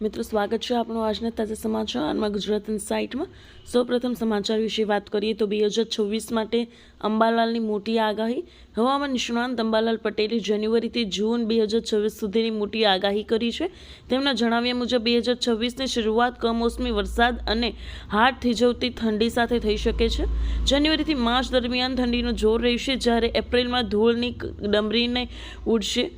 મિત્રો, સ્વાગત છે આપણું આજના તાજા સમાચારમાં ગુજરાત સાઇટમાં. સૌપ્રથમ સમાચાર વિશે વાત કરીએ તો બે હજાર છવ્વીસ માટે અંબાલાલની મોટી આગાહી. હવામાન નિષ્ણાંત અંબાલાલ પટેલે જાન્યુઆરીથી જૂન બે હજાર છવ્વીસ સુધીની મોટી આગાહી કરી છે. તેમના જણાવ્યા મુજબ, બે હજાર છવ્વીસની શરૂઆત કમોસમી વરસાદ અને હાડ થીજવતી ઠંડી સાથે થઈ શકે છે. જાન્યુઆરીથી માર્ચ દરમિયાન ઠંડીનો જોર રહેશે જ્યારે એપ્રિલમાં ધૂળની ડમરીને ઉડશે.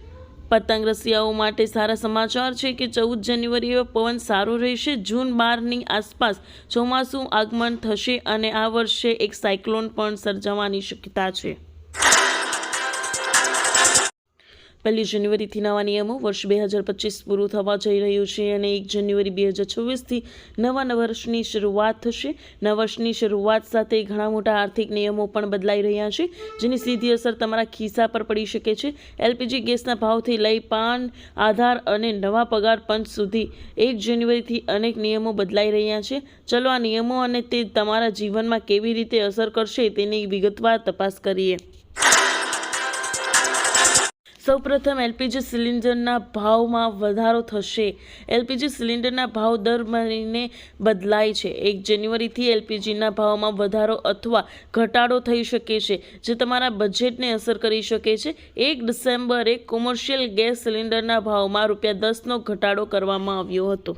પતંગ રસિયાઓ માટે સારા સમાચાર છે કે ચૌદ જાન્યુઆરીએ પવન સારો રહેશે. જૂન બારની આસપાસ ચોમાસું આગમન થશે અને આ વર્ષે એક સાયક્લોન પણ સર્જાવાની શક્યતા છે. પહેલી જાન્યુઆરીથી નવા નિયમો વર્ષ બે હજાર પચીસ પૂરું થવા જઈ રહ્યું છે અને એક જાન્યુઆરી બે હજાર છવ્વીસથી નવા વર્ષની શરૂઆત થશે. નવા વર્ષની શરૂઆત સાથે ઘણા મોટા આર્થિક નિયમો પણ બદલાઈ રહ્યા છે, જેની સીધી અસર તમારા ખિસ્સા પર પડી શકે છે. એલપીજી ગેસના ભાવથી લઈ પાન, આધાર અને નવા પગાર પંચ સુધી એક જાન્યુઆરીથી અનેક નિયમો બદલાઈ રહ્યા છે. ચલો આ નિયમો અને તે તમારા જીવનમાં કેવી રીતે અસર કરશે તેની વિગતવાર તપાસ કરીએ. સૌપ્રથમ એલપીજી સિલિન્ડરના ભાવમાં વધારો થશે. એલપીજી સિલિન્ડરના ભાવ દર મહિને બદલાય છે. એક જાન્યુઆરીથી એલપીજીના ભાવમાં વધારો અથવા ઘટાડો થઈ શકે છે, જે તમારા બજેટને અસર કરી શકે છે. એક ડિસેમ્બરે કોમર્શિયલ ગેસ સિલિન્ડરના ભાવમાં રૂપિયા દસનો ઘટાડો કરવામાં આવ્યો હતો.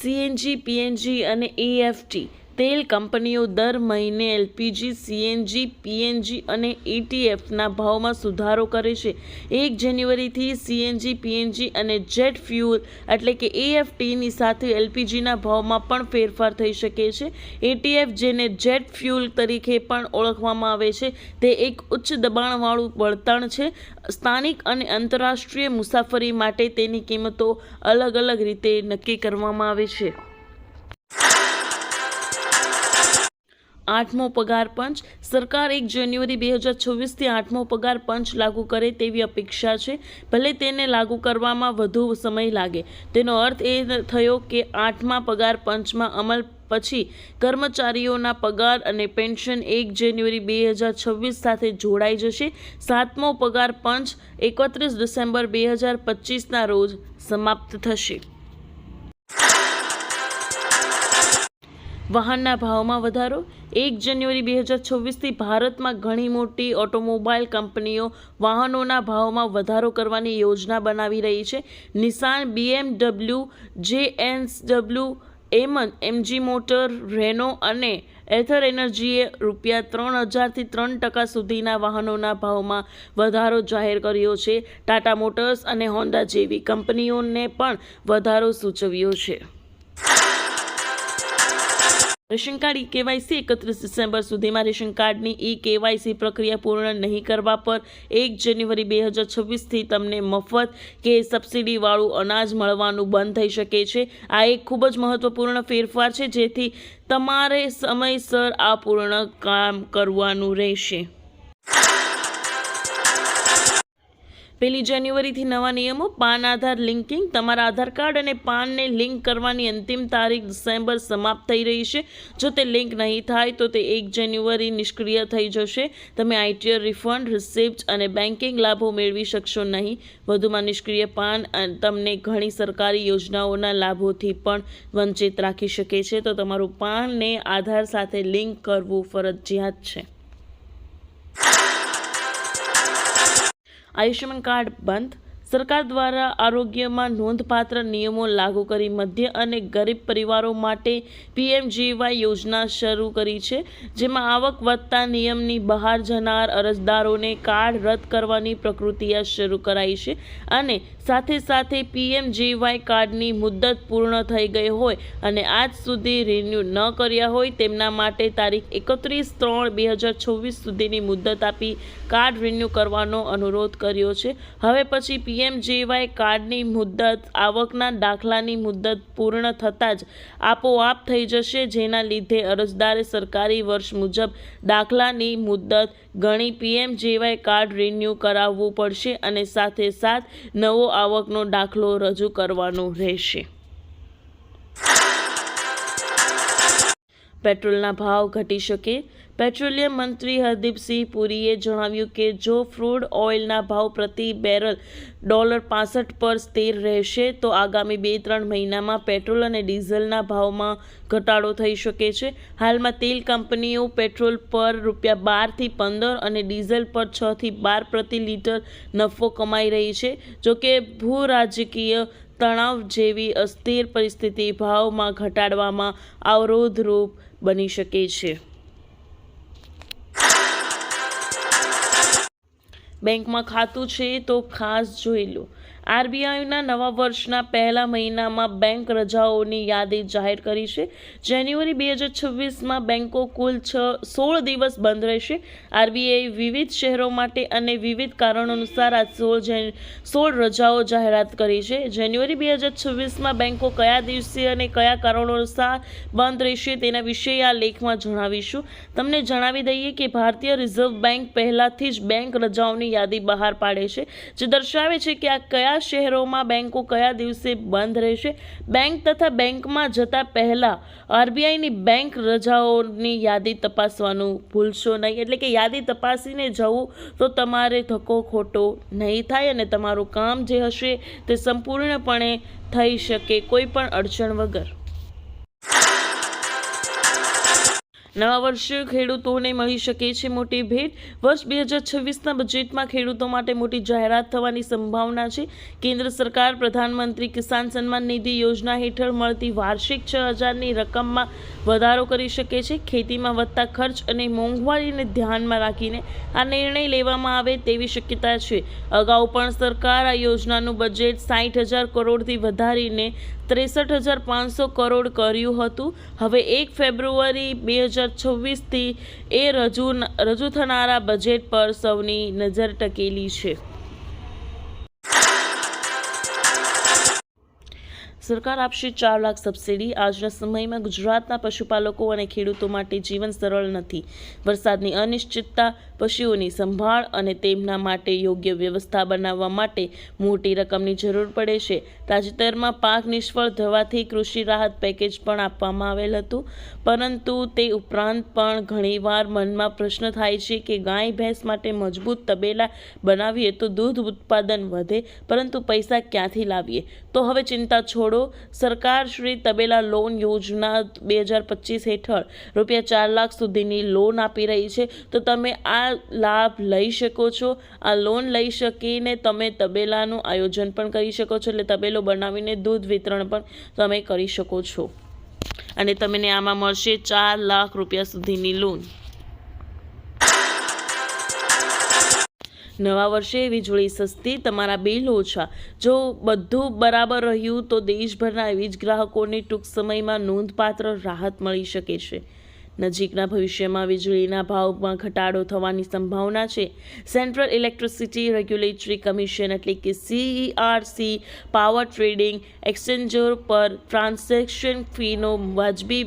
સીએનજી, પીએનજી અને એએફટી તેલ કંપનીઓ દર મહિને એલપીજી, સીએનજી, પીએનજી અને ઇટીએફના ભાવમાં સુધારો કરે છે. એક જાન્યુઆરીથી સીએનજી, પીએનજી અને જેટ ફ્યુલ એટલે કે એએફટીની સાથે એલપીજીના ભાવમાં પણ ફેરફાર થઈ શકે છે. એટીએફ જેને જેટ ફ્યુલ તરીકે પણ ઓળખવામાં આવે છે, તે એક ઉચ્ચ દબાણવાળું બળતણ છે. સ્થાનિક અને આંતરરાષ્ટ્રીય મુસાફરી માટે તેની કિંમતો અલગ અલગ રીતે નક્કી કરવામાં આવે છે. આઠમો પગાર પંચ. સરકાર એક જાન્યુઆરી બે હજાર છવ્વીસથી આઠમો પગાર પંચ લાગુ કરે તેવી અપેક્ષા છે. ભલે તેને લાગુ કરવામાં વધુ સમય લાગે. તેનો અર્થ એ થયો કે આઠમા પગાર પંચમાં અમલ પછી કર્મચારીઓના પગાર અને પેન્શન એક જાન્યુઆરી બે હજાર છવ્વીસ સાથે જોડાઈ જશે. સાતમો પગાર પંચ એકત્રીસ ડિસેમ્બર બે હજાર પચીસના રોજ સમાપ્ત થશે. વાહનના ભાવમાં વધારો. એક જાન્યુઆરી બે હજાર છવ્વીસથી ભારતમાં ઘણી મોટી ઓટોમોબાઈલ કંપનીઓ વાહનોના ભાવમાં વધારો કરવાની યોજના બનાવી રહી છે. નિસાન બીએમડબલ્યુ જેએનડબલ્યુ, એમન, એમજી મોટર, રેનો અને એથર એનર્જીએ રૂપિયા ત્રણ હજારથી ત્રણ ટકા સુધીના વાહનોના ભાવમાં વધારો જાહેર કર્યો છે. ટાટા મોટર્સ અને હોન્ડા જેવી કંપનીઓને પણ વધારો સૂચવ્યો છે. રેશન કાર્ડ ઈ કેવાયસી એકત્રીસ ડિસેમ્બર સુધીમાં રેશન કાર્ડની ઈ કેવાયસી પ્રક્રિયા પૂર્ણ નહીં કરવા પર એક જાન્યુઆરી બે હજાર છવ્વીસથી તમને મફત કે સબસિડીવાળું અનાજ મળવાનું બંધ થઈ શકે છે. આ એક ખૂબ જ મહત્વપૂર્ણ ફેરફાર છે જેથી તમારે સમયસર આ પૂર્ણ કામ કરવાનું રહેશે. પહેલી જાન્યુઆરીથી નવા નિયમો, પાન, આધાર, લિંકિંગ, તમારા આધાર કાર્ડ અને પાનને લિંક કરવાની અંતિમ તારીખ ડિસેમ્બર સમાપ્ત થઈ રહી છે. જો તે લિંક નહીં થાય તો તે એક જાન્યુઆરી નિષ્ક્રિય થઈ જશે. તમે આઈટીઆર, રિફંડ, રિસિપ્ટ અને બેન્કિંગ લાભો મેળવી શકશો નહીં. વધુમાં નિષ્ક્રિય પાન તમને ઘણી સરકારી યોજનાઓના લાભોથી પણ વંચિત રાખી શકે છે. તો તમારું પાનને આધાર સાથે લિંક કરવું ફરજિયાત છે. આયુષ્યમાન કાર્ડ બંધ સરકાર દ્વારા આરોગ્યમાં નોંધપાત્ર નિયમો લાગુ કરી મધ્ય અને ગરીબ પરિવારો માટે પીએમજીવાય યોજના શરૂ કરી છે, જેમાં આવક વધતા નિયમની બહાર જનાર અરજદારોને કાર્ડ રદ કરવાની પ્રકૃતિયા શરૂ કરાઈ છે અને સાથે સાથે પીએમજીવાય કાર્ડની મુદત પૂર્ણ થઈ ગઈ હોય અને આજ સુધી રિન્યૂ ન કર્યા હોય તેમના માટે તારીખ એકત્રીસ ત્રણ બે હજાર છવ્વીસ સુધીની મુદત આપી કાર્ડ રિન્યૂ કરવાનો અનુરોધ કર્યો છે. હવે પછી પીએમજેવાય કાર્ડની મુદ્દત, આવકના દાખલાની મુદ્દત પૂર્ણ થતાં જ આપોઆપ થઈ જશે, જેના લીધે અરજદારે સરકારી વર્ષ મુજબ દાખલાની મુદ્દત ગણી પીએમજેવાય કાર્ડ રિન્યૂ કરાવવું પડશે અને સાથે સાથ નવો આવકનો દાખલો રજૂ કરવાનો રહેશે. પેટ્રોલના ભાવ ઘટી શકે પેટ્રોલિયમ મંત્રી હરદીપસિંહ પુરીએ જણાવ્યું કે જો ફ્રૂડ ઓઇલના ભાવ પ્રતિ બેરલ ડોલર પાસઠ પર સ્થિર રહેશે, તો આગામી બે ત્રણ મહિનામાં પેટ્રોલ અને ડીઝલના ભાવમાં ઘટાડો થઈ શકે છે. હાલમાં તેલ કંપનીઓ પેટ્રોલ પર રૂપિયા બારથી પંદર અને ડીઝલ પર છથી બાર પ્રતિ લીટર નફો કમાઈ રહી છે. જોકે ભૂ રાજકીય તણાવ જેવી અસ્થિર પરિસ્થિતિ ભાવમાં ઘટાડવામાં અવરોધરૂપ બની શકે છે. બેંકમાં ખાતું છે તો ખાસ જોઈ લો. આરબીઆઈના નવા વર્ષના પહેલા મહિનામાં બેંક રજાઓની યાદી જાહેર કરી છે. જાન્યુઆરી બે હજાર છવ્વીસમાં બેંકો કુલ છ, સોળ દિવસ બંધ રહેશે. આરબીઆઈ વિવિધ શહેરો માટે અને વિવિધ કારણો અનુસાર આ સોળ જે સોળ રજાઓ જાહેરાત કરી છે. જાન્યુઆરી બે હજાર છવ્વીસમાં બેંકો કયા દિવસે અને કયા કારણો અનુસાર બંધ રહેશે તેના વિશે આ લેખમાં જણાવીશું. તમને જણાવી દઈએ કે ભારતીય રિઝર્વ બેંક પહેલાથી જ બેંક રજાઓની યાદી બહાર પાડે છે, જે દર્શાવે છે કે આ કયા શહેરોમાં બેંકો કયા દિવસે બંધ રહેશે? બેંક તથા બેંકમાં જતા પહેલાં આરબીઆઈની બેંક રજાઓની યાદી તપાસવાનું ભૂલશો નહીં. એટલે કે યાદી તપાસીને જવું તો તમારે ધક્કો ખોટો નહીં થાય અને તમારું કામ જે હશે તે સંપૂર્ણપણે થઈ શકે કોઈ પણ અડચણ વગર. નવા વર્ષે ખેડૂતોને મળી શકે છે મોટી ભેટ. વર્ષ બે હજાર છવ્વીસના બજેટમાં ખેડૂતો માટે મોટી જાહેરાત થવાની સંભાવના છે. કેન્દ્ર સરકાર, પ્રધાનમંત્રી કિસાન સન્માન નિધિ યોજના હેઠળ મળતી વાર્ષિક છ હજારની રકમમાં વધારો કરી શકે છે. ખેતીમાં વધતા ખર્ચ અને મોંઘવારીને ધ્યાનમાં રાખીને આ નિર્ણય લેવામાં આવે તેવી શક્યતા છે. અગાઉ પણ સરકાર આ યોજનાનું બજેટ સાઠ હજાર કરોડથી વધારીને ત્રેસઠ હજાર પાંચસો કરોડ કર્યું હતું. હવે એક ફેબ્રુઆરી બે હજાર છવ્વીસથી એ રજૂ રજૂ થનારા બજેટ પર સૌની નજર ટકેલી છે. સરકાર આપશે ચાર લાખ સબસિડી. આજના સમયમાં ગુજરાતના પશુપાલકો અને ખેડૂતો માટે જીવન સરળ નથી. વરસાદની અનિશ્ચિતતા, પશુઓની સંભાળ અને તેમના માટે યોગ્ય વ્યવસ્થા બનાવવા માટે મોટી રકમની જરૂર પડે છે. તાજેતરમાં પાક નિષ્ફળ થવાથી કૃષિ રાહત પેકેજ પણ આપવામાં આવેલ હતું. પરંતુ તે ઉપરાંત પણ ઘણીવાર મનમાં પ્રશ્ન થાય છે કે ગાય ભેંસ માટે મજબૂત તબેલા બનાવીએ તો દૂધ ઉત્પાદન વધે, પરંતુ પૈસા ક્યાંથી લાવીએ? તો હવે ચિંતા છોડો સરકાર શ્રી તબેલા લોન યોજના બે હજાર પચીસ હેઠળ રૂપિયા ચાર લાખ સુધીની લોન આપી રહી છે. તો તમે આ લાભ લઈ શકો છો. આ લોન લઈ શકીને તમે તબેલાનું આયોજન પણ કરી શકો છો. એટલે તબેલો બનાવીને દૂધ વિતરણ પણ તમે કરી શકો છો. અને તમને આમાં મળશે ચાર લાખ રૂપિયા સુધીની લોન. નવા વર્ષે વીજળી સસ્તી, તમારા બિલ ઓછા. જો બધું બરાબર રહ્યું તો દેશભરના વીજ ગ્રાહકોને ટૂંક સમયમાં નોંધપાત્ર રાહત મળી શકે છે. નજીકના ભવિષ્યમાં વીજળીના ભાવમાં ઘટાડો થવાની સંભાવના છે. સેન્ટ્રલ ઇલેક્ટ્રિસિટી રેગ્યુલેટરી કમિશન એટલે કે સીઈઆરસી પાવર ટ્રેડિંગ એક્સચેન્જર પર ટ્રાન્ઝેક્શન ફીનો વાજબી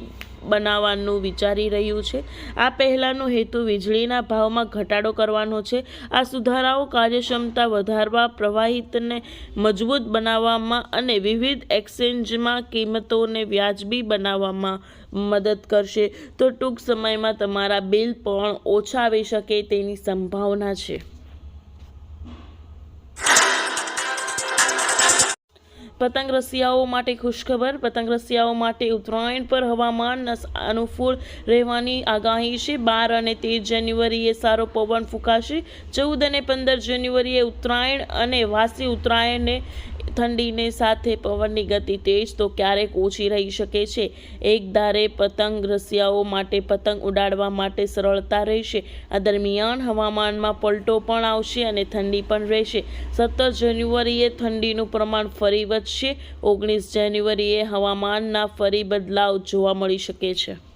બનાવવાનું વિચારી રહ્યું છે. આ પહેલાંનો હેતુ વીજળીના ભાવમાં ઘટાડો કરવાનો છે. આ સુધારાઓ કાર્યક્ષમતા વધારવા, પ્રવાહિતને મજબૂત બનાવવામાં અને વિવિધ એક્સચેન્જમાં કિંમતોને વ્યાજબી બનાવવામાં મદદ કરશે. તો ટૂંક સમયમાં તમારા બિલ પણ ઓછા આવી શકે તેની સંભાવના છે. પતંગ રસિયાઓ માટે ખુશખબર, પતંગ રસિયાઓ માટે ઉત્તરાયણ પર હવામાન અનુકૂળ રહેવાની આગાહી છે. બાર અને તેર જાન્યુઆરીએ સારો પવન ફૂંકાશે. ચૌદ અને પંદર જાન્યુઆરીએ ઉત્તરાયણ અને વાસી ઉત્તરાયણને ઠંડીને સાથે પવનની ગતિ તેજ તો ક્યારેક ઓછી રહી શકે છે. એક ધારે પતંગ રસિયાઓ માટે પતંગ ઉડાડવા માટે સરળતા રહેશે. આ દરમિયાન હવામાનમાં પલટો પણ આવશે અને ઠંડી પણ રહેશે. સત્તર જાન્યુઆરીએ ઠંડીનું પ્રમાણ ફરી વધશે. ઓગણીસ જાન્યુઆરીએ હવામાનના ફરી બદલાવ જોવા મળી શકે છે.